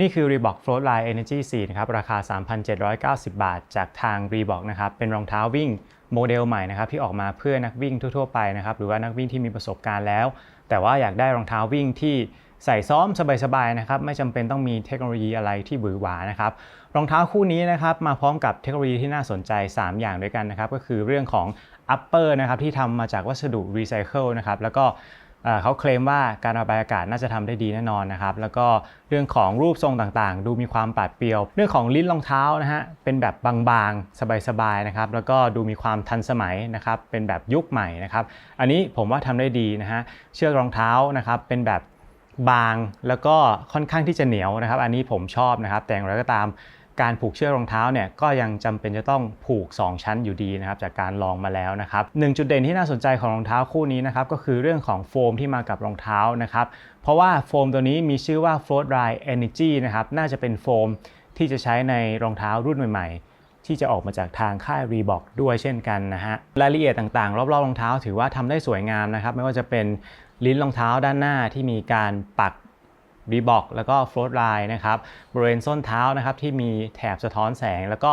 นี่คือ Reebok Floatline Energy 4นะครับราคา 3,790 บาท จากทาง Reebok นะครับเป็นรองเท้าวิ่งโมเดลใหม่นะครับที่ออกมาเพื่อนักวิ่งทั่วๆไปนะครับหรือว่านักวิ่งที่มีประสบการณ์แล้ว แต่ว่าอยากได้รองเท้าวิ่งที่ใส่ซ้อมสบายๆนะครับไม่จำเป็นต้องมีเทคโนโลยีอะไรที่บือหวานะครับรองเท้าคู่นี้นะครับมาพร้อมกับเทคโนโลยีที่น่าสนใจ 3 อย่างด้วยกันนะครับก็คือเรื่องของ upper นะครับที่ทำมาจากวัสดุรีไซเคิลนะครับแล้วก็ เขาเคลมว่าการระบายอากาศน่าจะทำได้ดีแน่นอนนะครับ แล้วก็เรื่องของรูปทรงต่างๆ ดูมีความปาดเปรียว เรื่องของลิ้นรองเท้านะฮะ เป็นแบบบางๆ สบายๆ นะครับ แล้วก็ดูมีความทันสมัยนะครับ เป็นแบบยุคใหม่นะครับ อันนี้ผมว่าทำได้ดีนะฮะ เชือกรองเท้านะครับ เป็นแบบบางแล้วก็ค่อนข้างที่จะเหนียวนะครับ อันนี้ผมชอบนะครับ แต่อย่างไรก็ตาม การผูกเชือกรองเท้าเนี่ยก็ยังจำเป็นจะต้องผูก 2 ชั้นอยู่ดีนะครับจากการลองมาแล้วนะครับหนึ่งจุดเด่นที่น่าสนใจของรองเท้าคู่นี้นะครับก็คือเรื่องของโฟมที่มากับรองเท้านะครับเพราะว่าโฟมตัวนี้มีชื่อว่า Float Dry Energy นะครับน่าจะเป็นโฟมที่จะใช้ในรองเท้ารุ่นใหม่ ๆที่จะออกมาจากทางค่าย Reebok ด้วยเช่นกันนะฮะรายละเอียดต่างๆ รอบๆรองเท้าถือว่าทำได้สวยงามนะครับ ไม่ว่าจะเป็นลิ้นรองเท้าด้านหน้าที่มีการปัก รีบอกแล้วก็โฟล t ไลน์นะครับบริเวณส้นเท้านะครับที่มีแถบสะท้อนแสง แล้วก็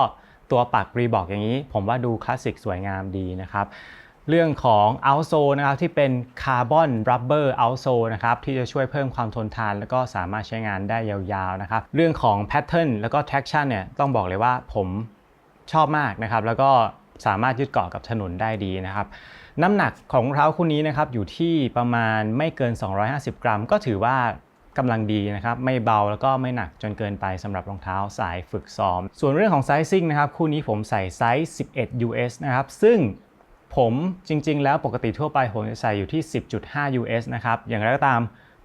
ตัวปักรีบอกอย่างนี้ ผมว่าดูคลาสสิกสวยงามดีนะครับเรื่องของ outsole นะครับที่เป็นคาร์บอนรับเบอร์ outsole นะครับที่จะช่วยเพิ่มความทนทาน แล้วก็สามารถใช้งานได้ยาวๆนะครับเรื่องของ pattern แล้วก็ traction เนี่ยต้องบอกเลยว่าผมชอบมากนะครับแล้วก็สามารถยึดเกาะกับถนนได้ดีนะครับน้ำหนักของรองเท้าคู่นี้นะครับอยู่ที่ประมาณไม่เกิน 250 กรัม ก็ถือว่า กำลังดีนะครับไม่เบาแล้วก็ไม่หนักจนเกินไปสำหรับรองเท้าสายฝึกซ้อม ส่วนเรื่องของไซซิ่งนะครับคู่นี้ผมใส่ไซส์ 11 US นะครับซึ่งผมจริง ๆ แล้วปกติทั่วไปผมจะใส่อยู่ที่ 10.5 US นะครับอย่างไรก็ตาม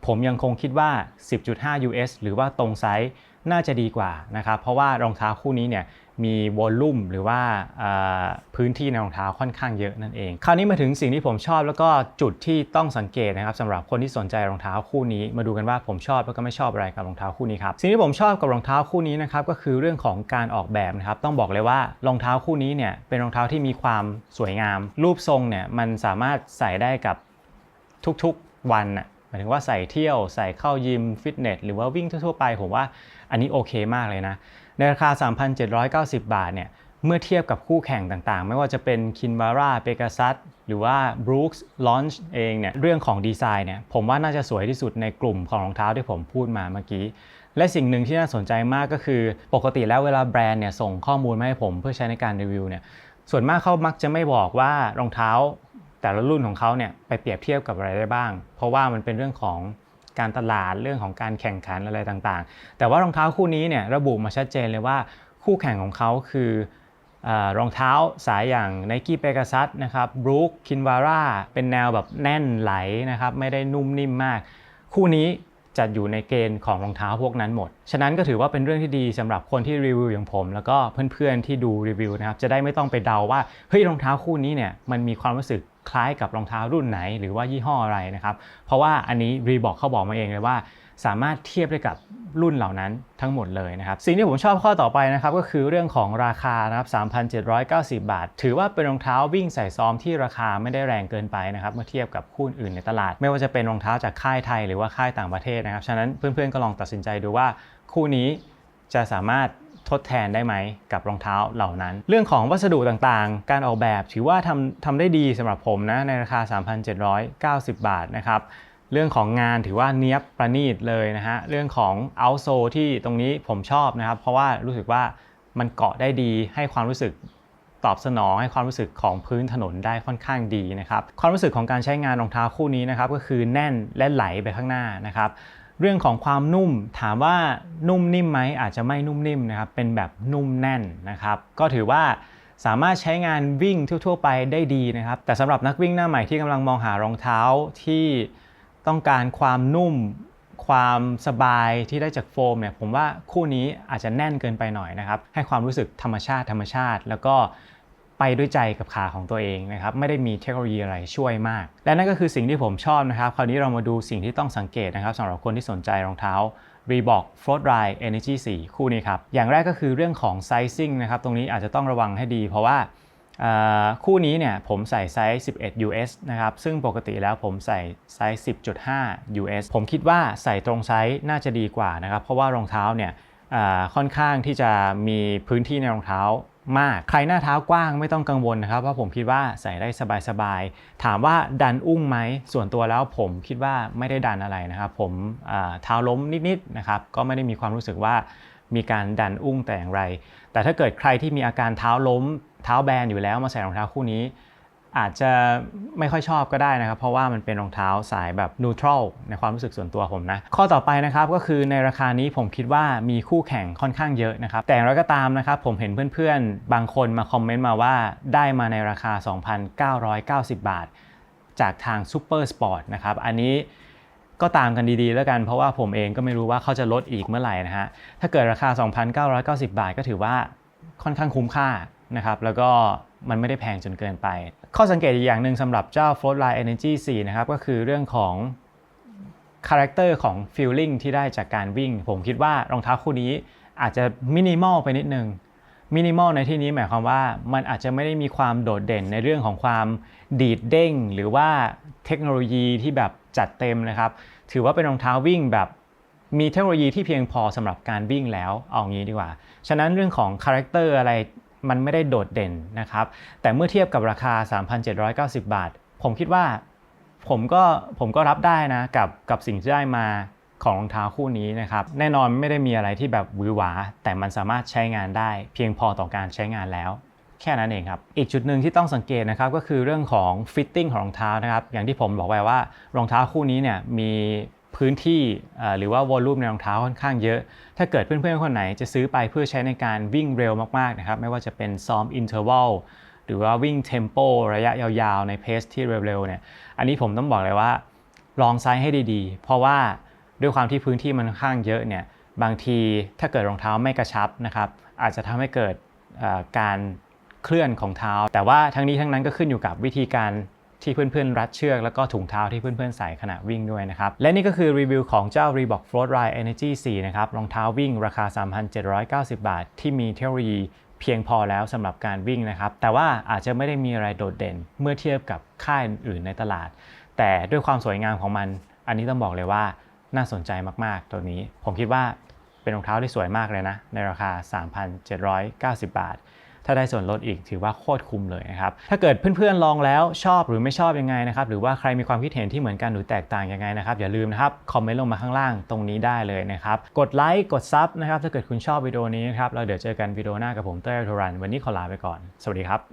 ผมยังคงคิดว่า 10.5 US หรือว่าตรงไซส์ น่าจะดีกว่านะครับเพราะว่ารองเท้าคู่นี้เนี่ยมีวอลลุ่มหรือว่าพื้นที่ในรองเท้าค่อนข้างเยอะนั่นเอง คราวนี้มาถึงสิ่งที่ผมชอบแล้วก็จุดที่ต้องสังเกตนะครับสำหรับคนที่สนใจรองเท้าคู่นี้ มาดูกันว่าผมชอบแล้วก็ไม่ชอบอะไรกับรองเท้าคู่นี้ครับสิ่งที่ผมชอบกับรองเท้าคู่นี้นะครับก็คือเรื่องของการออกแบบนะครับต้องบอกเลยว่ารองเท้าคู่นี้เนี่ยเป็นรองเท้าที่มีความสวยงาม รูปทรงเนี่ยมันสามารถใส่ได้กับทุกๆวันน่ะายถึงว่าใส่เที่ยวใส่เข้ายิมฟิตเนสหรือว่าวิ่งทั่วๆไป ผมว่าอันนี้โอเคมากเลยนะ ในราคา 3,790 บาทเนี่ยเมื่อเทียบกับคู่แข่งต่างๆ ไม่ว่าจะเป็น Kinvara Pegasus หรือว่า Brooks Launch เองเนี่ยเรื่องของดีไซน์เนี่ยผมว่าน่าจะสวยที่สุดในกลุ่มของรองเท้าที่ผมพูดมาเมื่อกี้ และสิ่งหนึ่งที่น่าสนใจมากก็คือ ปกติแล้วเวลาแบรนด์เนี่ยส่งข้อมูลมาให้ผมเพื่อใช้ในการรีวิวเนี่ยส่วนมากเขามักจะไม่บอกว่ารองเท้า แต่ละรุ่นของเขาเนี่ยไปเปรียบเทียบกับอะไรได้บ้าง เพราะว่ามันเป็นเรื่องของการตลาดเรื่องของการแข่งขันอะไรต่างๆ แต่ว่ารองเท้าคู่นี้เนี่ยระบุมาชัดเจนเลยว่าคู่แข่งของเขาคืออรองเท้าสายอย่าง Nike Pegasus นะครับ Brook Kinvara เป็นแนวแบบแน่นไหลนะครับไม่ได้นุ่มนิ่มมาก คู่นี้จะอยู่ในเกณฑ์ของรองเท้าพวกนั้นหมด ฉะนั้นก็ถือว่าเป็นเรื่องที่ดีสำหรับคนที่รีวิวอย่างผม แล้วก็เพื่อนๆที่ดูรีวิวนะครับจะได้ไม่ต้องไปเดาว่าเฮ้ยรองเท้าคู่นี้เนี่ยมันมีความรู้สึก คล้ายกับรองเท้ารุ่นไหน หรือว่ายี่ห้ออะไรนะครับ เพราะว่าอันนี้รีบอกเขาบอกมาเองเลยว่า สามารถเทียบได้กับรุ่นเหล่านั้นทั้งหมดเลยนะครับ สิ่งที่ผมชอบข้อต่อไปนะครับก็คือเรื่องของราคานะครับ 3,790 บาท ถือว่าเป็นรองเท้าวิ่งใส่ซ้อมที่ราคาไม่ได้แรงเกินไปนะครับเมื่อเทียบกับคู่อื่นในตลาด ไม่ว่าจะเป็นรองเท้าจากค่ายไทยหรือว่าค่ายต่างประเทศนะครับ ฉะนั้นเพื่อนๆก็ลองตัดสินใจดูว่าคู่นี้จะสามารถ ทดแทนได้ไหมกับรองเท้าเหล่านั้น เรื่องของวัสดุต่างๆ การออกแบบถือว่าทำทำได้ดีสำหรับผมนะในราคา 3,790 บาทนะครับเรื่องของงานถือว่าเนี้ยบประณีตเลยนะฮะเรื่องของเอาโซที่ตรงนี้ผมชอบนะครับ เพราะว่ารู้สึกว่ามันเกาะได้ดีให้ความรู้สึกตอบสนองให้ความรู้สึกของพื้นถนนได้ค่อนข้างดีนะครับ ความรู้สึกของการใช้งานรองเท้าคู่นี้นะครับก็คือแน่นและไหลไปข้างหน้านะครับ เรื่องของความนุ่มถามว่านุ่มนิ่มไหมอาจจะไม่นุ่มนิ่มนะครับเป็นแบบนุ่มแน่นนะครับ ก็ถือว่าสามารถใช้งานวิ่งทั่ว ๆ ไปได้ดีนะครับ แต่สำหรับนักวิ่งหน้าใหม่ที่กำลังมองหารองเท้าที่ต้องการความนุ่ม ความสบายที่ได้จากโฟมเนี่ยผมว่าคู่นี้อาจจะแน่นเกินไปหน่อยนะครับ ให้ความรู้สึกธรรมชาติธรรมชาติ แล้วก็ ไปด้วยใจกับขาของตัวเองนะครับไม่ได้มีเทคโนโลยีอะไรช่วยมาก และนั่นก็คือสิ่งที่ผมชอบนะครับ คราวนี้เรามาดูสิ่งที่ต้องสังเกตนะครับสำหรับคนที่สนใจรองเท้า Reebok Float Dry Energy 4 คู่นี้ครับ อย่างแรกก็คือเรื่องของ sizing นะครับ ตรงนี้อาจจะต้องระวังให้ดี เพราะว่าคู่นี้เนี่ยผมใส่ไซส์ 11 US นะครับ ซึ่งปกติแล้วผมใส่ไซส์ 10.5 US ผมคิดว่าใส่ตรงไซส์น่าจะดีกว่านะครับ เพราะว่ารองเท้าเนี่ยค่อนข้างที่จะมีพื้นที่ในรองเท้า มาก ใครหน้าเท้ากว้างไม่ต้องกังวลนะครับ เพราะผมคิดว่าใส่ได้สบายๆ ถามว่าดันอุ้งไหม ส่วนตัวแล้วผมคิดว่าไม่ได้ดันอะไรนะครับ ผมเท้าล้มนิดๆนะครับ ก็ไม่ได้มีความรู้สึกว่ามีการดันอุ้งแต่อย่างไร แต่ถ้าเกิดใครที่มีอาการเท้าล้ม เท้าแบนอยู่แล้วมาใส่รองเท้าคู่นี้ อาจจะไม่ค่อยชอบก็ได้นะครับ เพราะว่ามันเป็นรองเท้าสายแบบนูทรัลในความรู้สึกส่วนตัวผมนะ ข้อต่อไปนะครับก็คือในราคานี้ผมคิดว่ามีคู่แข่งค่อนข้างเยอะนะครับ แต่อย่างไรก็ตามนะครับ ผมเห็นเพื่อนๆ บางคนมาคอมเมนต์มาว่าได้มาในราคา 2,990 บาท จากทาง Super Sport นะครับ อันนี้ก็ตามกันดีๆ แล้วกันเพราะว่าผมเองก็ไม่รู้ว่าเขาจะลดอีกเมื่อไหร่นะฮะถ้าเกิดราคา 2,990 บาท ก็ถือว่าค่อนข้างคุ้มค่านะครับแล้วก็มันไม่ได้แพงจนเกินไป ข้อสังเกตอีกอย่างหนึ่งสำหรับเจ้า Floatline Energy 4 นะครับ ก็คือเรื่องของคาแรคเตอร์ของ feeling ที่ได้จากการวิ่ง ผมคิดว่ารองเท้าคู่นี้อาจจะมินิมอลไปนิดนึงมินิมอลในที่นี้หมายความว่ามันอาจจะไม่ได้มีความโดดเด่นในเรื่องของความดีดเด้ง หรือว่าเทคโนโลยีที่แบบจัดเต็มนะครับ ถือว่าเป็นรองเท้าวิ่งแบบมีเทคโนโลยีที่เพียงพอสำหรับการวิ่งแล้วเอางี้ดีกว่า ฉะนั้นเรื่องของคาแรคเตอร์อะไร มันไม่ได้โดดเด่นนะครับ แต่เมื่อเทียบกับราคา 3,790 บาท ผมคิดว่าผมก็ผมก็รับได้นะกับกับสิ่งที่ได้มาของรองเท้าคู่นี้นะครับแน่นอนไม่ได้มีอะไรที่แบบหวือหวา แต่มันสามารถใช้งานได้ เพียงพอต่อการใช้งานแล้ว แค่นั้นเองครับ อีกจุดหนึ่งที่ต้องสังเกตนะครับก็คือเรื่องของฟิตติ้งของรองเท้านะครับอย่างที่ผมบอกไปว่ารองเท้าคู่นี้เนี่ยมี พื้นที่หรือว่าวอลลุ่มในรองเท้าค่อนข้างเยอะ ถ้าเกิดเพื่อนๆคนไหนจะซื้อไปเพื่อใช้ในการวิ่งเร็วมากๆนะครับไม่ว่าจะเป็นซ้อมอินเทอร์วัลหรือว่าวิ่งเทมโประยะยาวๆ ในเพสที่เร็วๆเนี่ยอันนี้ผมต้องบอกเลยว่าลองไซส์ให้ดีๆ เพราะว่าด้วยความที่พื้นที่มันค่อนข้างเยอะเนี่ยบางทีถ้าเกิดรองเท้าไม่กระชับนะครับอาจจะทำให้เกิดการเคลื่อนของเท้า แต่ว่าทั้งนี้ทั้งนั้นก็ขึ้นอยู่กับวิธีการ ที่เพื่อนๆ รัดเชือก แล้วก็ถุงเท้าที่เพื่อนๆ ใส่ขณะวิ่งด้วยนะครับ และนี่ก็คือรีวิวของเจ้า Reebok Float Ride Energy 4 นะครับ รองเท้าวิ่งราคา 3,790 บาท ที่มีเทคโนโลยีเพียงพอแล้วสำหรับการวิ่งนะครับ แต่ว่าอาจจะไม่ได้มีอะไรโดดเด่นเมื่อเทียบกับค่ายอื่นๆในตลาด แต่ด้วยความสวยงามของมัน อันนี้ต้องบอกเลยว่าน่าสนใจมากๆ ตัวนี้ ผมคิดว่าเป็นรองเท้าที่สวยมากเลยนะ ในราคา 3,790 บาท ถ้าได้ส่วนลดอีกถือว่าโคตรคุ้มเลยนะครับ ถ้าเกิดเพื่อนๆลองแล้วชอบหรือไม่ชอบยังไงนะครับ หรือว่าใครมีความคิดเห็นที่เหมือนกันหรือแตกต่างยังไงนะครับอย่าลืมนะครับคอมเมนต์ลงมาข้างล่างตรงนี้ได้เลยนะครับ กดไลค์กดซับนะครับถ้าเกิดคุณชอบวิดีโอนี้นะครับเราเดี๋ยวเจอกันวิดีโอหน้ากับผมเต้ยโทรันวันนี้ขอลาไปก่อน สวัสดีครับ